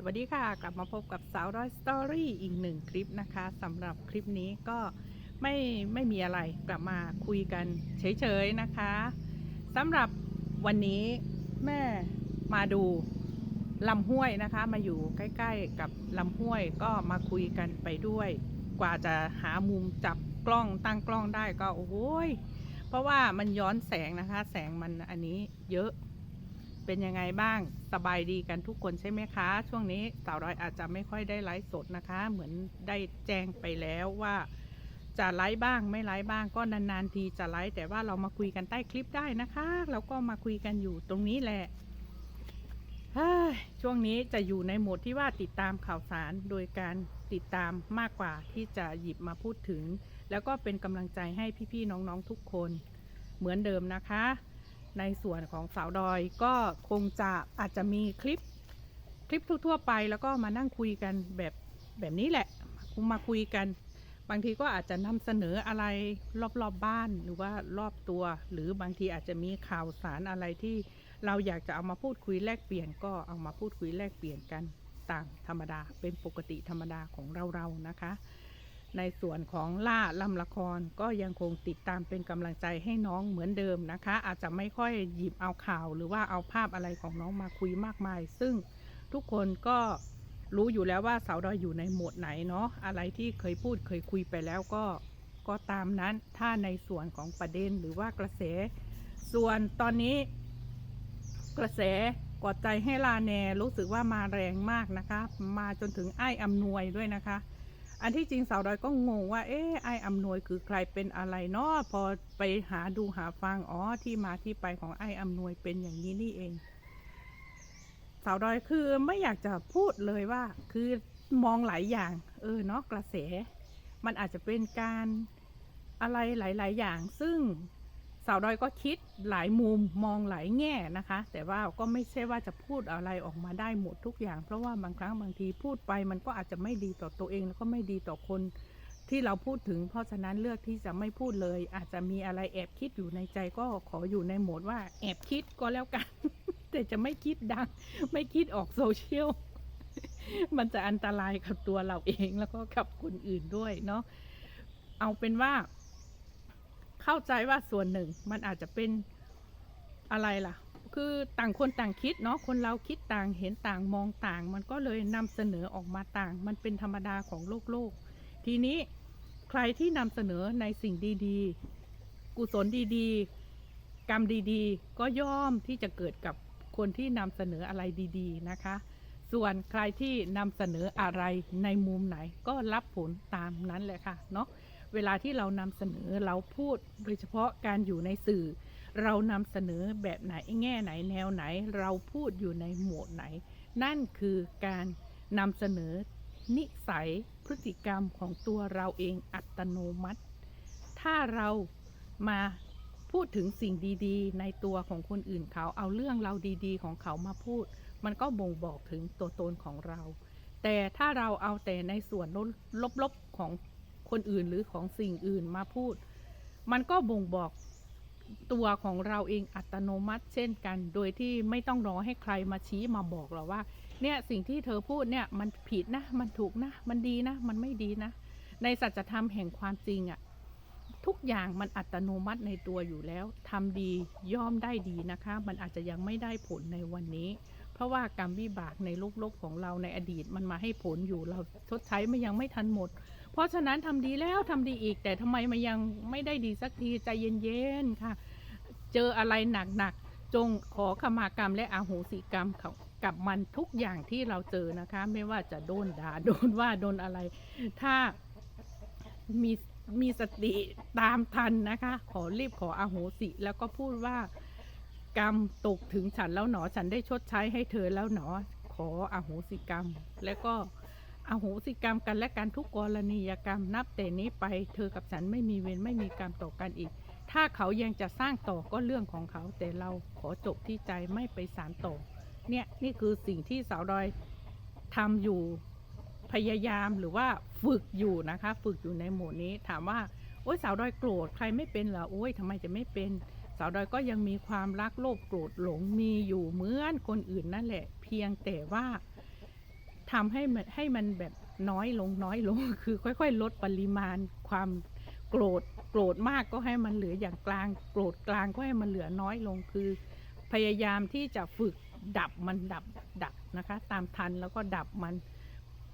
สวัสดีค่ะ กลับมาพบกับสาวร้อยสตอรี่อีกหนึ่งคลิปนะคะสำหรับคลิปนี้ก็ไม่ไม่มีอะไรกลับมาคุยกันเฉยๆนะคะสำหรับวันนี้แม่มาดูลำห้วยนะคะ มาอยู่ใกล้ๆกับลำห้วยก็มาคุยกันไปด้วย กว่าจะหามุมจับกล้องตั้งกล้องได้ก็โอ้โหยเพราะว่ามันย้อนแสงนะคะ แสงมันอันนี้เยอะ เป็นยังไงบ้างสบายดีกันทุกคนใช่ไหมคะ ช่วงนี้สาวร้อยอาจจะไม่ค่อยได้ไลฟ์สดนะคะ เหมือนได้แจ้งไปแล้วว่า จะไลฟ์บ้างไม่ไลฟ์บ้างก็นานๆทีจะไลฟ์แต่ว่าเรามาคุยกันใต้คลิปได้นะคะแล้วก็มาคุยกันอยู่ตรงนี้แหละช่วงนี้จะอยู่ในโหมดที่ว่าติดตามข่าวสารโดยการติดตามมากกว่าที่จะหยิบมาพูดถึง แล้วก็เป็นกำลังใจให้พี่ๆน้องๆทุกคนเหมือนเดิมนะคะ ในส่วนของสาวดอยก็คงจะอาจจะมีคลิปคลิปทั่วๆไปแล้วก็มานั่งคุยกันแบบแบบนี้แหละคุมาคุยกัน บางทีก็อาจจะนำเสนออะไรรอบๆบบ้านหรือว่ารอบตัว หรือบางทีอาจจะมีข่าวสารอะไรที่เราอยากจะเอามาพูดคุยแลกเปลี่ยนก็เอามาพูดคุยแลกเปลี่ยนกันต่างธรรมดาเป็นปกติธรรมดาของเราๆนะคะ ในส่วนของล่าลำละครก็ยังคงติดตามเป็นกำลังใจให้น้องเหมือนเดิมนะคะ อาจจะไม่ค่อยหยิบเอาข่าว หรือว่าเอาภาพอะไรของน้องมาคุยมากมาย ซึ่งทุกคนก็รู้อยู่แล้วว่าสาวดอยอยู่ในโหมดไหนเนาะอะไรที่เคยพูดเคยคุยไปแล้วก็ก็ตามนั้นถ้าในส่วนของประเด็นหรือว่ากระแส ส่วนตอนนี้ กระแสกอดใจให้ลาแนรู้สึกว่ามาแรงมากนะคะ มาจนถึงไอ้อำนวยด้วยนะคะ อันที่จริงสาวดอยก็งงว่า เอ๊ะไอ้อำนวยคือใครเป็นอะไรเนาะพอไปหาดูหาฟังอ๋อที่มาที่ไปของไอ้อำนวยเป็นอย่างนี้นี่เอง สาวดอยคือไม่อยากจะพูดเลยว่า คือมองหลายอย่าง เออเนาะกระแส มันอาจจะเป็นการอะไรหลาย ๆ อย่างซึ่ง สาวดอยก็คิดหลายมุมมองหลายแง่นะคะ แต่ว่าก็ไม่ใช่ว่าจะพูดอะไรออกมาได้หมดทุกอย่าง เพราะว่าบางครั้งบางทีพูดไปมันก็อาจจะไม่ดีต่อตัวเองแล้วก็ไม่ดีต่อคนที่เราพูดถึง เพราะฉะนั้นเลือกที่จะไม่พูดเลย อาจจะมีอะไรแอบคิดอยู่ในใจก็ขออยู่ในโหมดว่าแอบคิดก็แล้วกัน แต่จะไม่คิดดัง ไม่คิดออกโซเชียลมันจะอันตรายกับตัวเราเองแล้วก็กับคนอื่นด้วยเนาะเอาเป็นว่า เข้าใจว่าส่วนหนึ่งมันอาจจะเป็นอะไรล่ะ คือต่างคนต่างคิดเนาะคนเราคิดต่างเห็นต่างมองต่าง มันก็เลยนำเสนอออกมาต่าง มันเป็นธรรมดาของโลกโลก ทีนี้ใครที่นำเสนอในสิ่งดีๆ กุศลดีๆ กรรมดีๆ ก็ย่อมที่จะเกิดกับคนที่นำเสนออะไรดีๆนะคะ ส่วนใครที่นำเสนออะไรในมุมไหนก็รับผลตามนั้นแหละค่ะเนาะ เวลาที่เรานำเสนอเราพูดโดยเฉพาะการอยู่ในสื่อ เรานำเสนอแบบไหนแง่ไหนแนวไหน เราพูดอยู่ในโหมดไหน นั่นคือการนำเสนอนิสัยพฤติกรรมของตัวเราเองอัตโนมัติ ถ้าเรามาพูดถึงสิ่งดีๆ ในตัวของคนอื่นเขาเอาเรื่องเราดีๆ ของเขามาพูด มันก็บ่งบอกถึงตัวตนของเรา แต่ถ้าเราเอาแต่ในส่วนลบๆของ คนอื่นหรือของสิ่งอื่นมาพูด มันก็บ่งบอกตัวของเราเองอัตโนมัติเช่นกัน โดยที่ไม่ต้องรอให้ใครมาชี้มาบอกเราว่า เนี่ยสิ่งที่เธอพูดเนี่ยมันผิดนะ มันถูกนะ มันดีนะ มันไม่ดีนะ ในสัจธรรมแห่งความจริงอะทุกอย่างมันอัตโนมัติในตัวอยู่แล้วทำดีย่อมได้ดีนะคะ มันอาจจะยังไม่ได้ผลในวันนี้ เพราะว่ากรรมวิบากในโลกโลกของเราในอดีตมันมาให้ผลอยู่เราชดใช้มันยังไม่ทันหมด ราะฉะนั้นทำดีแล้วทำดีอีก แต่ทำไมมันยังไม่ได้ดีสักทีใจเย็นๆค่ะ เจออะไรหนักๆจงขอขมากรรมและอาโหสิกรรมเขากับมันทุกอย่างที่เราเจอนะคะ ไม่ว่าจะโดนด่าโดนว่าโดนอะไร ถ้ามีมีสติตามทันนะคะ ขอรีบขออาโหสิ แล้วก็พูดว่ากรรมตกถึงฉันแล้วหนอ ฉันได้ชดใช้ให้เธอแล้วหนอ ขออาโหสิกรรม แล้วก็ อโหสิกรรมกันและกันทุกกรณียกรรมนับแต่นี้ไป เธอกับฉันไม่มีเวรไม่มีกรรมต่อกันอีก ถ้าเขายังจะสร้างต่อก็เรื่องของเขา แต่เราขอจบที่ใจไม่ไปสารต่อ เนี่ยนี่คือสิ่งที่สาวดอยทำอยู่พยายามหรือว่าฝึกอยู่นะคะ ฝึกอยู่ในโหมดนี้ถามว่าโอ้ยสาวดอยโกรธใครไม่เป็นเหรอโอ้ยทำไมจะไม่เป็น สาวดอยก็ยังมีความรักโลภโกรธหลงมีอยู่เหมือนคนอื่นนั่นแหละ เพียงแต่ว่า ทำให้มันให้มันแบบน้อยลงน้อยลง คือค่อย ๆ ลดปริมาณความโกรธโกรธมากก็ให้มันเหลืออย่างกลาง โกรธกลางก็ให้มันเหลือน้อยลงคือ พยายามที่จะฝึกดับมันดับดับนะคะ ตามทันแล้วก็ดับมัน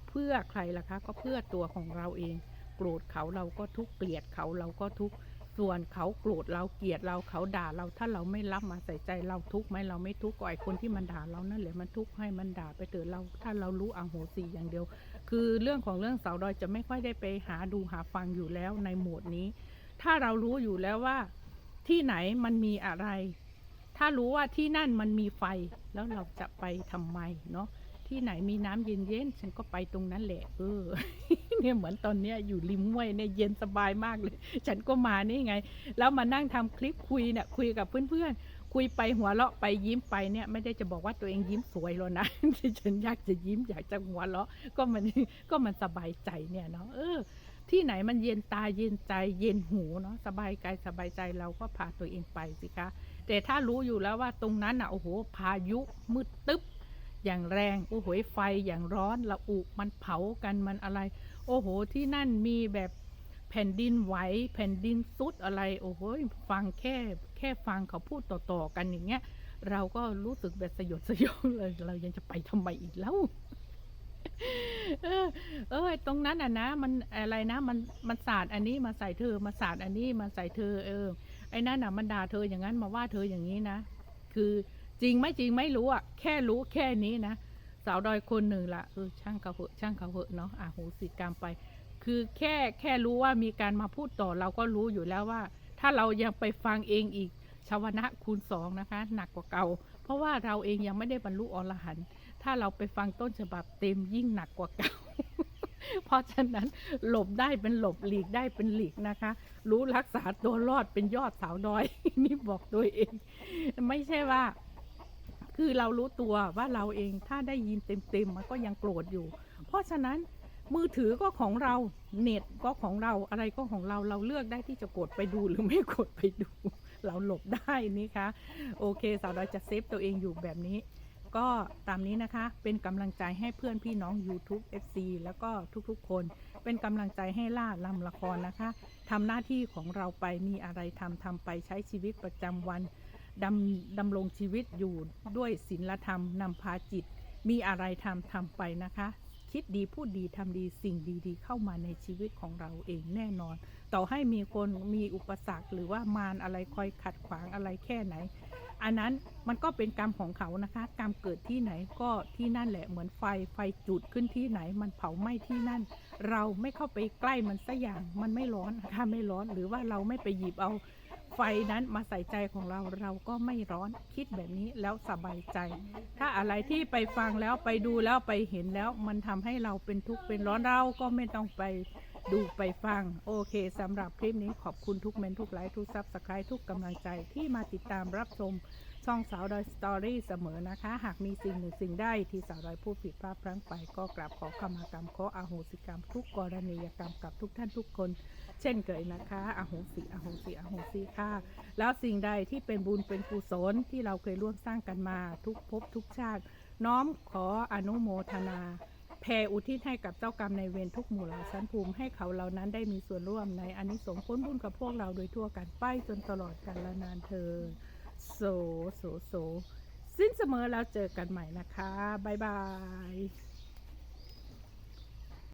เพื่อใครล่ะคะ ก็เพื่อตัวของเราเอง โกรธเขาเราก็ทุกเกลียดเขาเราก็ทุกข์ ส่วนเขาโกรธเราเกลียดเราเขาด่าเราถ้าเราไม่รับมาใส่ใจเราทุกข์ไหมเราไม่ทุกข์ก็ไอคนที่มันด่าเรานั่นแหละมันทุกข์ให้มันด่าไปเถอะเรา ถ้าเรารู้อโหสิอย่างเดียว คือเรื่องของเรื่องสาวดอยจะไม่ค่อยได้ไปหาดูหาฟังอยู่แล้วในโหมดนี้ ถ้าเรารู้อยู่แล้วว่าที่ไหนมันมีอะไร ถ้ารู้ว่าที่นั่นมันมีไฟแล้วเราจะไปทำไมเนาะที่ไหนมีน้ำเย็นๆฉันก็ไปตรงนั้นแหละเออ เนี่ยเหมือนตอนเนี้ยอยู่ริมห้วยเนี่ยเย็นสบายมากเลย ฉันก็มานี่ไง แล้วมานั่งทำคลิปคุยเนี่ยคุยกับเพื่อนๆ คุยไปหัวเราะไปยิ้มไปเนี่ยไม่ได้จะบอกว่าตัวเองยิ้มสวยหรอกนะที่ฉันอยากจะยิ้มอยากจะหัวเราะก็มันก็มันสบายใจเนี่ยเนาะเออ ที่ไหนมันเย็นตาเย็นใจเย็นหูเนาะสบายกายสบายใจเราก็พาตัวเองไปสิคะแต่ถ้ารู้อยู่แล้วว่าตรงนั้นอะโอ้โหพายุมืดตึ๊บอย่างแรงโอ้โหไฟอย่างร้อนละอุมันเผากันมันอะไร โอ้โห ที่นั่นมีแบบแผ่นดินไหว แผ่นดินซุดอะไร โอ้โห ฟังแค่แค่ฟังเขาพูดต่อๆกันอย่างเงี้ย เราก็รู้สึกแบบสยดสยองเลย เรายังจะไปทำไมอีกแล้ว เออ เออตรงนั้นอะนะ มันอะไรนะ มัน มันสาดอันนี้มาใส่เธอ มาสาดอันนี้มาใส่เธอ เออ ไอ้นั่นอะ มันด่าเธออย่างนั้น มาว่าเธออย่างนี้นะ คือจริงไม่จริงไม่รู้อะ แค่รู้แค่นี้นะ สาวดอยคนหนึ่งละเออช่างเขาเหอะช่างเขาเหอะเนาะอะโหสิกรรมไป คือแค่แค่รู้ว่ามีการมาพูดต่อเราก็รู้อยู่แล้วว่า ถ้าเรายังไปฟังเองอีกชาวนะคูณสองนะคะ หนักกว่าเก่า เพราะว่าเราเองยังไม่ได้บรรลุอรหันต์ถ้าเราไปฟังต้นฉบับเต็มยิ่งหนักกว่าเก่า เพราะฉะนั้นหลบได้เป็นหลบหลีกได้เป็นหลีกนะคะ รู้รักษาตัวรอดเป็นยอดสาวดอย นี่บอกตัวเอง ไม่ใช่ว่า คือเรารู้ตัวว่าเราเองถ้าได้ยินเต็มๆมันก็ยังโกรธอยู่ เพราะฉะนั้นมือถือก็ของเราเน็ตก็ของเราอะไรก็ของเราเราเลือกได้ที่จะกดไปดูหรือไม่กดไปดู เราหลบได้นี่คะโอเคสาวดอยจะเซฟตัวเองอยู่แบบนี้ ก็ตามนี้นะคะเป็นกำลังใจให้เพื่อนพี่น้อง YouTube FC แล้วก็ทุกๆคน เป็นกำลังใจให้ล่าลำละครนะคะทำหน้าที่ของเราไปมีอะไรทำทำไปใช้ชีวิตประจำวัน ดำดำรงชีวิตอยู่ด้วยศีลธรรมนำพาจิต มีอะไรทำทำไปนะคะ คิดดีพูดดีทำดีสิ่งดีๆ เข้ามาในชีวิตของเราเองแน่นอน ต่อให้มีคนมีอุปสรรคหรือว่ามารอะไรคอยขัดขวางอะไรแค่ไหน อันนั้นมันก็เป็นกรรมของเขานะคะ กรรมเกิดที่ไหนก็ที่นั่นแหละเหมือนไฟไฟจุดขึ้นที่ไหน มันเผาไหม้ที่นั่น เราไม่เข้าไปใกล้มันสักอย่างมันไม่ร้อนนะคะไม่ร้อนหรือว่าเราไม่ไปหยิบเอา ไฟนั้นมาใส่ใจของเราเราก็ไม่ร้อนคิดแบบนี้แล้วสบายใจ ถ้าอะไรที่ไปฟังแล้วไปดูแล้วไปเห็นแล้วมันทำให้เราเป็นทุกข์เป็นร้อนเราก็ไม่ต้องไปดูไปฟัง โอเคสำหรับคลิปนี้ขอบคุณทุกเมนทุกไลค์ทุกซับสไครต์ทุกกำลังใจที่มาติดตามรับชม ช่องสาวดอยสตอรี่เสมอนะคะ หากมีสิ่งหนึ่งสิ่งใดที่สาวดอยพูดผิดพลาดพลั้งไป ก็กราบขอขมากรรมขออาโหสิกรรม ทุกกรณียกรรมกับทุกท่านทุกคน เช่นเคยนะคะอโหสิอโหสิอโหสิค่ะ แล้วสิ่งใดที่เป็นบุญเป็นกุศลที่เราเคยร่วมสร้างกันมา ทุกภพทุกชาติ น้อมขออนุโมทนาแผ่อุทิศให้กับเจ้ากรรมในายเวรทุกหมู่เหล่าชั้นภูมิให้เขาเหล่านั้นได้มีส่วนร่วมในอานิสงส์ผลบุญกับพวกเราโดยทั่วกันไปจนตลอดกาลนานเธอ โสโสโสสิ้นเสมอแล้วเจอกันใหม่นะคะ บ๊ายบาย